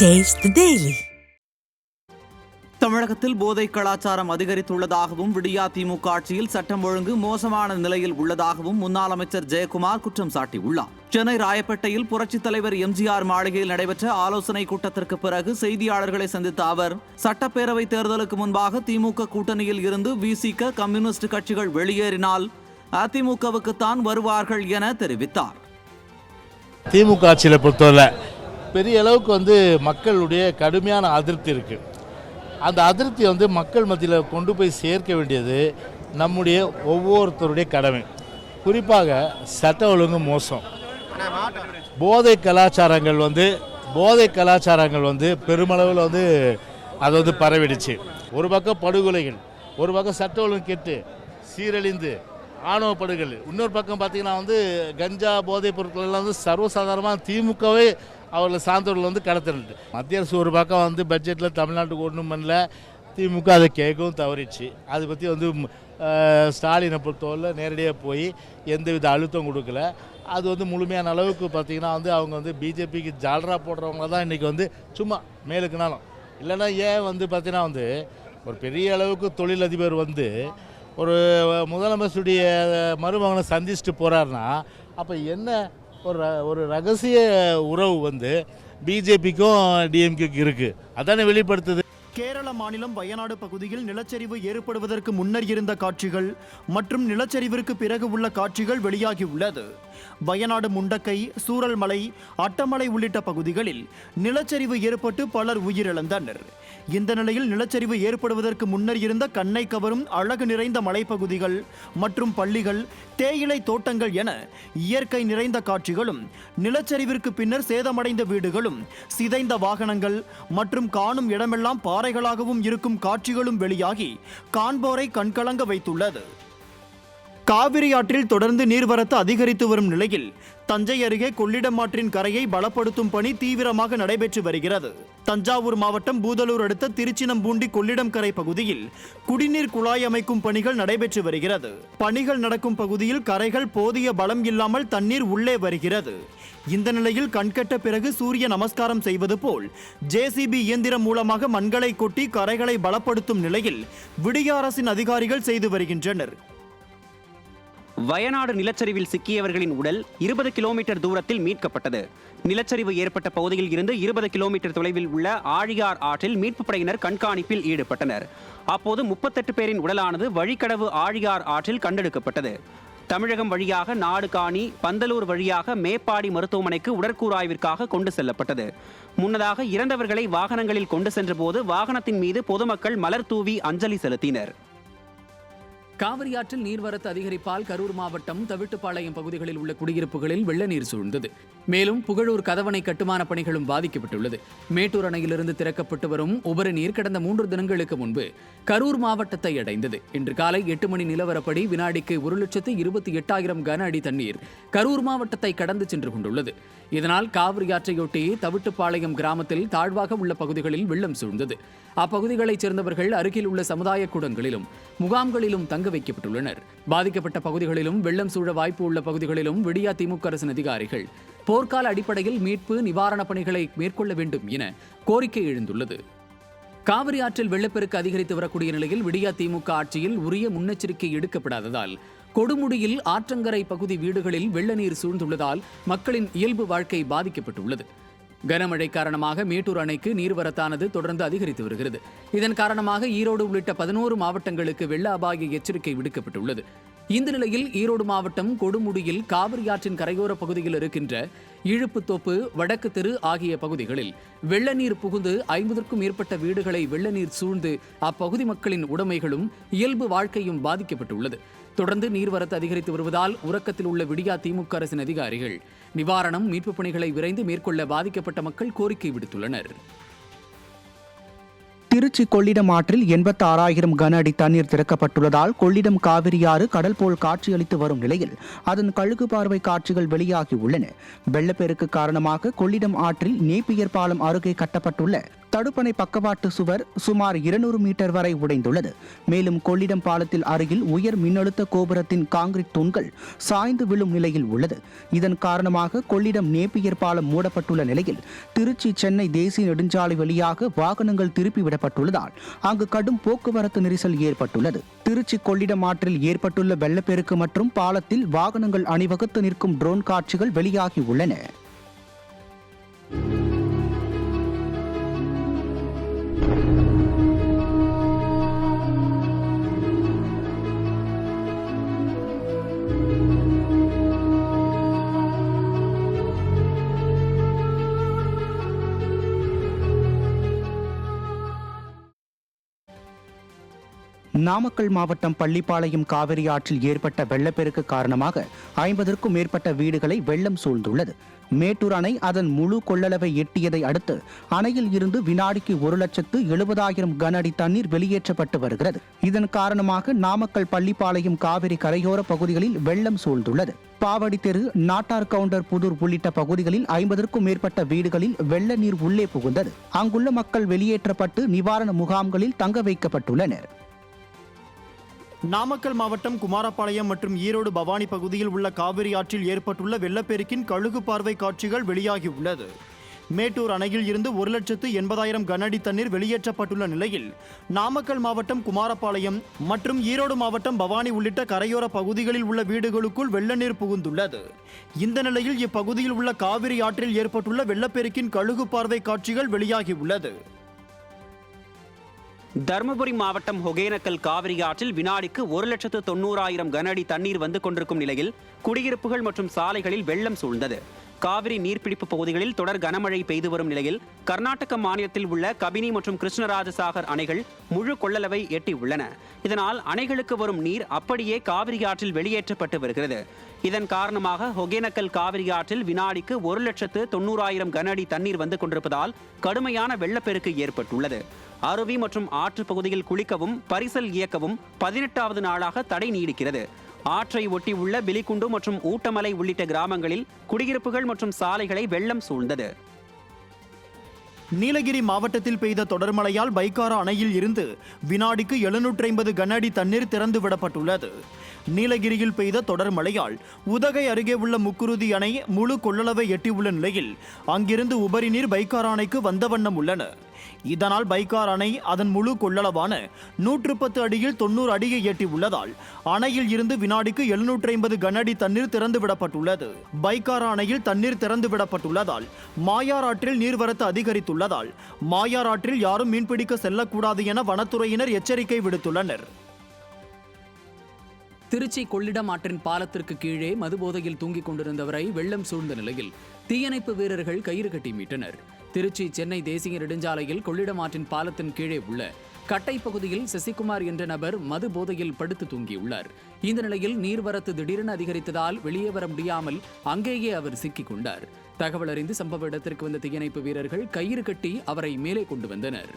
The Daily. தமிழகத்தில் போதை கலாச்சாரம் அதிகரித்துள்ளதாகவும் விடியா திமுக ஆட்சியில் சட்டம் ஒழுங்கு மோசமான நிலையில் உள்ளதாகவும் முன்னாள் அமைச்சர் ஜெயக்குமார் குற்றம் சாட்டியுள்ளார் சென்னை ராயப்பேட்டையில் புரட்சித் தலைவர் எம்ஜிஆர் மாளிகையில் நடைபெற்ற ஆலோசனை கூட்டத்திற்கு பிறகு செய்தியாளர்களை சந்தித்த அவர் சட்டப்பேரவை தேர்தலுக்கு முன்பாக திமுக கூட்டணியில் இருந்து விசிக கம்யூனிஸ்ட் கட்சிகள் வெளியேறினால் அதிமுகவுக்குத்தான் வருவார்கள் என தெரிவித்தார் திமுக ஆட்சியில் பொறுத்தவரை பெரிய அளவுக்கு வந்து மக்களுடைய கடுமையான அதிருப்தி இருக்குது அந்த அதிருப்தியை வந்து மக்கள் மத்தியில் கொண்டு போய் சேர்க்க வேண்டியது நம்முடைய ஒவ்வொருத்தருடைய கடமை. குறிப்பாக சட்ட ஒழுங்கு மோசம். போதை கலாச்சாரங்கள் வந்து போதை கலாச்சாரங்கள் வந்து பெருமளவில் வந்து அது வந்து பரவிடுச்சு. ஒரு பக்கம் படுகொலைகள் ஒரு பக்கம் சட்ட ஒழுங்கு கெட்டு சீரழிந்து ஆணவ படுகொலை. இன்னொரு பக்கம் பார்த்தீங்கன்னா வந்து கஞ்சா போதைப் பொருட்கள் எல்லாம் வந்து சர்வசாதாரணமாக திமுகவே அவர்களை சார்ந்தவர்கள் வந்து கடத்தினது மத்திய அரசு ஒரு பக்கம் வந்து பட்ஜெட்டில் தமிழ்நாட்டுக்கு ஒன்றும் பண்ணல திமுக அதை கேட்கவும் தவறிச்சு அதை பற்றி வந்து ஸ்டாலினை பொறுத்தவரையில் நேரடியாக போய் எந்தவித அழுத்தம் கொடுக்கல. அது வந்து முழுமையான அளவுக்கு பார்த்தீங்கன்னா வந்து அவங்க வந்து பிஜேபிக்கு ஜால்ரா போடுறவங்கள தான் இன்றைக்கி வந்து சும்மா மேலுக்குனாலும். இல்லைன்னா ஏன் வந்து பார்த்திங்கன்னா வந்து ஒரு பெரிய அளவுக்கு தொழிலதிபர் வந்து ஒரு முதலமைச்சருடைய மருமகனை சந்திச்சுட்டு போகிறாருன்னா அப்போ என்ன ஒரு ஒரு ரகசிய உறவு வந்து பிஜேபிக்கும் டிஎம்கேக்கு இருக்குது அதானே வெளிப்படுத்துது? கேரள மாநிலம் வயநாடு பகுதியில் நிலச்சரிவு ஏற்படுவதற்கு முன்னர் இருந்த காட்சிகள் மற்றும் நிலச்சரிவிற்கு பிறகு உள்ள காட்சிகள் வெளியாகியுள்ளது வயநாடு முண்டக்கை சூரல்மலை அட்டமலை உள்ளிட்ட பகுதிகளில் நிலச்சரிவு ஏற்பட்டு பலர் உயிரிழந்தனர். இந்த நிலையில் நிலச்சரிவு ஏற்படுவதற்கு முன்னர் இருந்த கண்ணை கவரும் அழகு நிறைந்த மலைப்பகுதிகள் மற்றும் பள்ளிகள் தேயிலை தோட்டங்கள் என இயற்கை நிறைந்த காட்சிகளும் நிலச்சரிவிற்கு பின்னர் சேதமடைந்த வீடுகளும் சிதைந்த வாகனங்கள் மற்றும் காணும் இடமெல்லாம் பாறைகளாகவும் இருக்கும் காட்சிகளும் வெளியாகி காண்போரை கண்கலங்க வைத்துள்ளது. காவிரி ஆற்றில் தொடர்ந்து நீர்வரத்து அதிகரித்து வரும் நிலையில் தஞ்சை அருகே கொள்ளிடம் ஆற்றின் கரையை பலப்படுத்தும் பணி தீவிரமாக நடைபெற்று வருகிறது. தஞ்சாவூர் மாவட்டம் பூதலூர் அடுத்த திருச்சினம்பூண்டி கொள்ளிடம் கரை பகுதியில் குடிநீர் குழாய் அமைக்கும் பணிகள் நடைபெற்று வருகிறது. பணிகள் நடக்கும் பகுதியில் கரைகள் போதிய பலம் இல்லாமல் தண்ணீர் உள்ளே வருகிறது. இந்த நிலையில் கண்கட்ட பிறகு சூரிய நமஸ்காரம் செய்வது போல் ஜேசிபி இயந்திரம் மூலமாக மண்களை கொட்டி கரைகளை பலப்படுத்தும் நிலையில் விடிய அரசின் அதிகாரிகள் செய்து வருகின்றனர். வயநாடு நிலச்சரிவில் சிக்கியவர்களின் உடல் இருபது கிலோமீட்டர் தூரத்தில் மீட்கப்பட்டது. நிலச்சரிவு ஏற்பட்ட பகுதியில் இருந்து இருபது கிலோமீட்டர் தொலைவில் உள்ள ஆழியார் ஆற்றில் மீட்புப் படையினர் கண்காணிப்பில் ஈடுபட்டனர். அப்போது முப்பத்தெட்டு பேரின் உடலானது வழிக்கடவு ஆழியார் ஆற்றில் கண்டெடுக்கப்பட்டது. தமிழகம் வழியாக நாடுகாணி பந்தலூர் வழியாக மேப்பாடி மருத்துவமனைக்கு உடற்கூறாய்விற்காக கொண்டு செல்லப்பட்டது. முன்னதாக இறந்தவர்களை வாகனங்களில் கொண்டு சென்றபோது வாகனத்தின் மீது பொதுமக்கள் மலர் தூவி அஞ்சலி செலுத்தினர். காவிரி ஆற்றில் நீர்வரத்து அதிகரிப்பால் கரூர் மாவட்டம் தவிட்டுப்பாளையம் பகுதிகளில் உள்ள குடியிருப்புகளில் வெள்ள நீர் சூழ்ந்தது. மேலும் புகழூர் கதவணை கட்டுமான பணிகளும் பாதிக்கப்பட்டுள்ளது. மேட்டூர் அணையிலிருந்து திறக்கப்பட்டு வரும் உபரி நீர் கடந்த மூன்று தினங்களுக்கு முன்பு கரூர் மாவட்டத்தை அடைந்தது. இன்று காலை எட்டு மணி நிலவரப்படி வினாடிக்கு ஒரு லட்சத்து இருபத்தி எட்டாயிரம் கன அடி தண்ணீர் கரூர் மாவட்டத்தை கடந்து சென்று கொண்டுள்ளது. இதனால் காவிரி ஆற்றையொட்டி தவிட்டுப்பாளையம் கிராமத்தில் தாழ்வாக உள்ள பகுதிகளில் வெள்ளம் சூழ்ந்தது. அப்பகுதிகளைச் சேர்ந்தவர்கள் அருகில் உள்ள சமுதாய கூடங்களிலும் முகாம்களிலும் தங்க வைக்கப்பட்டுள்ளனர். பாதிக்கப்பட்ட பகுதிகளிலும் வெள்ளம் சூழ வாய்ப்பு உள்ள பகுதிகளிலும் விடியா திமுக அரசின் அதிகாரிகள் போர்க்கால அடிப்படையில் மீட்பு நிவாரணப் பணிகளை மேற்கொள்ள வேண்டும் என கோரிக்கை எழுந்துள்ளது. காவிரி ஆற்றில் வெள்ளப்பெருக்கு அதிகரித்து வரக்கூடிய நிலையில் விடியா திமுக ஆட்சியில் உரிய முன்னெச்சரிக்கை எடுக்கப்படாததால் கொடுமுடியில் ஆற்றங்கரை பகுதி வீடுகளில் வெள்ள நீர் சூழ்ந்துள்ளதால் மக்களின் இயல்பு வாழ்க்கை பாதிக்கப்பட்டுள்ளது. கனமழை காரணமாக மேட்டூர் அணைக்கு நீர்வரத்தானது தொடர்ந்து அதிகரித்து வருகிறது. இதன் காரணமாக ஈரோடு உள்ளிட்ட பதினோரு மாவட்டங்களுக்கு வெள்ள அபாய எச்சரிக்கை விடுக்கப்பட்டுள்ளது. இந்த நிலையில் ஈரோடு மாவட்டம் கொடுமுடியில் காவிரி ஆற்றின் கரையோர பகுதியில் இருக்கின்ற இழுப்புத்தோப்பு வடக்கு தெரு ஆகிய பகுதிகளில் வெள்ள நீர் புகுந்து ஐம்பதற்கும் மேற்பட்ட வீடுகளை வெள்ள நீர் சூழ்ந்து அப்பகுதி மக்களின் உடைமைகளும் இயல்பு வாழ்க்கையும் பாதிக்கப்பட்டுள்ளது. தொடர்ந்து நீர்வரத்து அதிகரித்து வருவதால் உறக்கத்தில் உள்ள விடியா திமுக அரசின் அதிகாரிகள் நிவாரணம் மீட்புப் பணிகளை விரைந்து மேற்கொள்ள பாதிக்கப்பட்ட மக்கள் கோரிக்கை விடுத்துள்ளனர். திருச்சி கொள்ளிடம் ஆற்றில் எண்பத்தி ஆறாயிரம் கன அடி தண்ணீர் திறக்கப்பட்டுள்ளதால் கொள்ளிடம் காவிரியாறு கடல் போல் காட்சியளித்து வரும் நிலையில் அதன் கழுகு பார்வை காட்சிகள் வெளியாகி உள்ளன. வெள்ளப்பெருக்கு காரணமாக கொள்ளிடம் ஆற்றில் நேப்பியர் பாலம் அருகே கட்டப்பட்டுள்ள தடுப்பணை பக்கவாட்டு சுவர் சுமார் இருநூறு மீட்டர் வரை உடைந்துள்ளது. மேலும் கொள்ளிடம் பாலத்தில் அருகில் உயர் மின்னழுத்த கோபுரத்தின் காங்கிரீட் தூண்கள் சாய்ந்து விழும் நிலையில் உள்ளது. இதன் காரணமாக கொள்ளிடம் நேப்பியர் பாலம் மூடப்பட்டுள்ள நிலையில் திருச்சி சென்னை தேசிய நெடுஞ்சாலை வழியாக வாகனங்கள் திருப்பிவிடப்பட்டுள்ளதால் அங்கு கடும் போக்குவரத்து நெரிசல் ஏற்பட்டுள்ளது. திருச்சி கொள்ளிடம் ஆற்றில் ஏற்பட்டுள்ள வெள்ளப்பெருக்கு மற்றும் பாலத்தில் வாகனங்கள் அணிவகுத்து நிற்கும் ட்ரோன் காட்சிகள் வெளியாகி உள்ளன. நாமக்கல் மாவட்டம் பள்ளிப்பாளையம் காவிரி ஆற்றில் ஏற்பட்ட வெள்ளப்பெருக்கு காரணமாக ஐம்பதற்கும் மேற்பட்ட வீடுகளை வெள்ளம் சூழ்ந்துள்ளது. மேட்டூர் அணை அதன் முழு கொள்ளளவை எட்டியதை அடுத்து அணையில் இருந்து வினாடிக்கு ஒரு லட்சத்து எழுபதாயிரம் கன அடி தண்ணீர் வெளியேற்றப்பட்டு வருகிறது. இதன் காரணமாக நாமக்கல் பள்ளிப்பாளையம் காவிரி கரையோர பகுதிகளில் வெள்ளம் சூழ்ந்துள்ளது. பாவடி தெரு நாட்டார் கவுண்டர் புதூர் உள்ளிட்ட பகுதிகளில் ஐம்பதற்கும் மேற்பட்ட வீடுகளில் வெள்ள நீர் உள்ளே புகுந்தது. அங்குள்ள மக்கள் வெளியேற்றப்பட்டு நிவாரண முகாம்களில் தங்க வைக்கப்பட்டுள்ளனர். நாமக்கல் மாவட்டம் குமாரபாளையம் மற்றும் ஈரோடு பவானி பகுதியில் உள்ள காவிரி ஆற்றில் ஏற்பட்டுள்ள வெள்ளப்பெருக்கின் கழுகு பார்வை காட்சிகள் வெளியாகியுள்ளது. மேட்டூர் அணையில் இருந்து ஒரு லட்சத்து எண்பதாயிரம் கனஅடி தண்ணீர் வெளியேற்றப்பட்டுள்ள நிலையில் நாமக்கல் மாவட்டம் குமாரபாளையம் மற்றும் ஈரோடு மாவட்டம் பவானி உள்ளிட்ட கரையோர பகுதிகளில் உள்ள வீடுகளுக்குள் வெள்ள நீர் புகுந்துள்ளது. இந்த நிலையில் இப்பகுதியில் உள்ள காவிரி ஆற்றில் ஏற்பட்டுள்ள வெள்ளப்பெருக்கின் கழுகு பார்வை காட்சிகள் வெளியாகியுள்ளது. தருமபுரி மாவட்டம் ஒகேனக்கல் காவிரி ஆற்றில் வினாடிக்கு ஒரு லட்சத்து தொண்ணூறாயிரம் கன அடி தண்ணீர் வந்து கொண்டிருக்கும் நிலையில் குடியிருப்புகள் மற்றும் சாலைகளில் வெள்ளம் சூழ்ந்தது. காவிரி நீர்பிடிப்பு பகுதிகளில் தொடர் கனமழை பெய்து வரும் நிலையில் கர்நாடக மாநிலத்தில் உள்ள கபினி மற்றும் கிருஷ்ணராஜசாகர் அணைகள் முழு கொள்ளளவை எட்டி உள்ளன இதனால் அணைகளுக்கு வரும் நீர் அப்படியே காவிரி ஆற்றில் வெளியேற்றப்பட்டு வருகிறது. இதன் காரணமாக ஒகேனக்கல் காவிரி ஆற்றில் வினாடிக்கு ஒரு லட்சத்து தொண்ணூறாயிரம் கன அடி தண்ணீர் வந்து கொண்டிருப்பதால் கடுமையான வெள்ளப்பெருக்கு ஏற்பட்டுள்ளது. அருவி மற்றும் ஆற்று பகுதியில் குளிக்கவும் பரிசல் இயக்கவும் பதினெட்டாவது நாளாக தடை நீடிக்கிறது. ஆற்றை ஒட்டி உள்ள பிலிகுண்டு மற்றும் ஊட்டமலை உள்ளிட்ட கிராமங்களில் குடியிருப்புகள் மற்றும் சாலைகளை வெள்ளம் சூழ்ந்தது. நீலகிரி மாவட்டத்தில் பெய்த தொடர்மழையால் பைக்காரா அணையில் இருந்து வினாடிக்கு எழுநூற்றி ஐம்பது கன அடி தண்ணீர் திறந்து விடப்பட்டுள்ளது. நீலகிரியில் பெய்த தொடர் மழையால் உதகை அருகே உள்ள முக்குருதி அணை முழு கொள்ளளவை எட்டியுள்ள நிலையில் அங்கிருந்து உபரி நீர் பைக்காரா அணைக்கு வந்த வண்ணம் உள்ளன. இதனால் பைக்கார் அணை அதன் முழு கொள்ளளவான நூற்று பத்து அடியில் தொண்ணூறு அடியை எட்டி உள்ளதால் அணையில் இருந்து வினாடிக்கு எழுநூற்றி ஐம்பது கனஅடி தண்ணீர் திறந்து விடப்பட்டுள்ளது. பைக்கார் அணையில் தண்ணீர் திறந்து விடப்பட்டுள்ளதால் மாயார் ஆற்றில் நீர்வரத்து அதிகரித்துள்ளதால் மாயார் ஆற்றில் யாரும் மீன்பிடிக்க செல்லக்கூடாது என வனத்துறையினர் எச்சரிக்கை விடுத்துள்ளனர். திருச்சி கொள்ளிடம் ஆற்றின் பாலத்திற்கு கீழே மதுபோதையில் தூங்கிக் கொண்டிருந்தவரை வெள்ளம் சூழ்ந்த நிலையில் தீயணைப்பு வீரர்கள் கயிறு கட்டி மீட்டனர். திருச்சி சென்னை தேசிய நெடுஞ்சாலையில் கொள்ளிடம் ஆற்றின் பாலத்தின் கீழே உள்ள கட்டை பகுதியில் சசிகுமார் என்ற நபர் மது போதையில் படுத்து தூங்கியுள்ளார். இந்த நிலையில் நீர்வரத்து திடீரென அதிகரித்ததால் வெளியே வர முடியாமல் அங்கேயே அவர் சிக்கிக் கொண்டார். தகவல் அறிந்து சம்பவ இடத்திற்கு வந்த தீயணைப்பு வீரர்கள் கயிறு கட்டி அவரை மேலே கொண்டு வந்தனர்.